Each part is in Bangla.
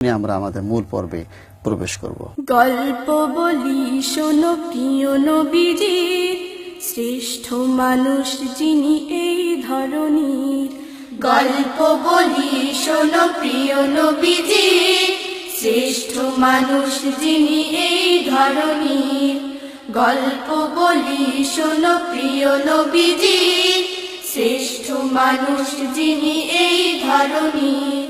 নিয়ে আমরা আমাদের মূল পর্বে প্রবেশ করব। গল্প বলি, শোনো প্রিয় নবীজির শ্রেষ্ঠ মানুষ যিনি এই ধরনীর গল্প বলি, শোনো প্রিয় নবীজির শ্রেষ্ঠ মানুষ যিনি এই ধরনীর গল্প বলি, শোনো প্রিয় নবীজির শ্রেষ্ঠ মানুষ যিনি এই ধরনীর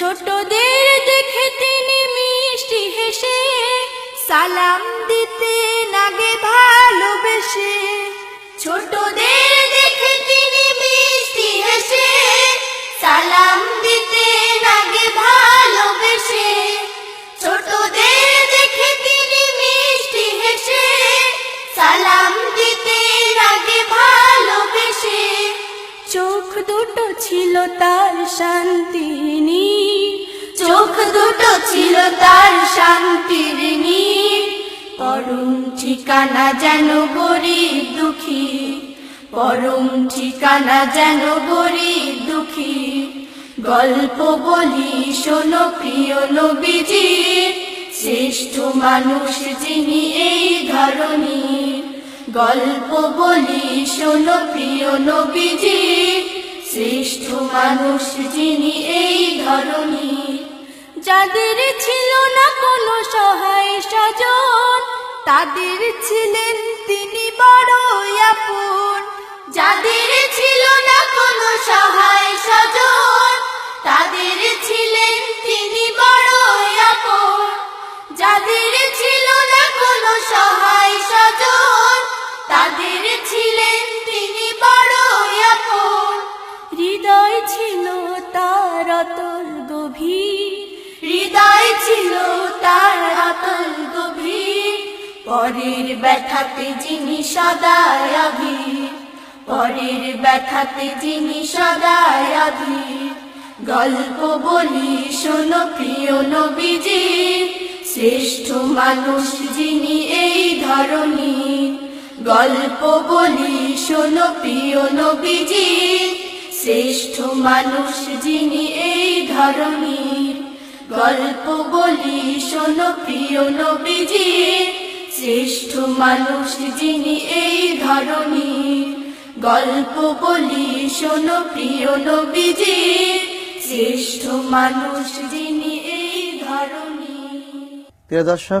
ছোটদের দেখে তিনি মিষ্টি হেসে, সালাম দিতে নাগে ভালোবেসে ছোটদের দেখে তিনি মিষ্টি হেসে, সালাম দিতে নাগে ভালোবেসে ছোটদের দেখে তিনি মিষ্টি হেসে, সালাম দিতে নাগে ভালোবেসে চোখ দুটো ছিল তার। চোখ দুটো ছিল তার শান্তির নীড়। পরম ঠিকানা যেন গরিব দুঃখী। পরম ঠিকানা যেন গরিব দুঃখী। গল্প বলি, শোনো প্রিয় নবীজির শ্রেষ্ঠ মানুষ যিনি এই ধরনীর গল্প বলি, শোনো প্রিয় নবীজি। শ্রেষ্ঠ মানুষ যিনি এই ধরনীর যাদের ছিল না কোনো সহায় স্বজন, তাদের ছিলেন তিনি বড় আপন। যাদের ছিল না কোনো সহায় স্বজন, তাদের ছিলেন তিনি বড় আপন। যাদের ছিল না কোনো সহায় স্বজন, তাদের ছিলেন তিনি বড় আপন। হৃদয় ছিল তার অতল গভীর হৃদয় ছিল তার অতল গভীর। পরের ব্যথাতে যিনি সদায় অধীর পরের ব্যথাতে যিনি সদায় অধীর গল্প বলি শোনো প্রিয় নবীজির শ্রেষ্ঠ মানুষ যিনি এই ধরনীর গল্প বলি শোনো প্রিয় নবীজির শ্রেষ্ঠ মানুষ যিনি এই ধরনীর গল্প বলি, শোনো প্রিয় নবীজি। শ্রেষ্ঠ মানুষ যিনি এই ধরণী। গল্প বলি, শোনো প্রিয় নবীজি। শ্রেষ্ঠ মানুষ যিনি এই ধরণী। প্রিয় দর্শক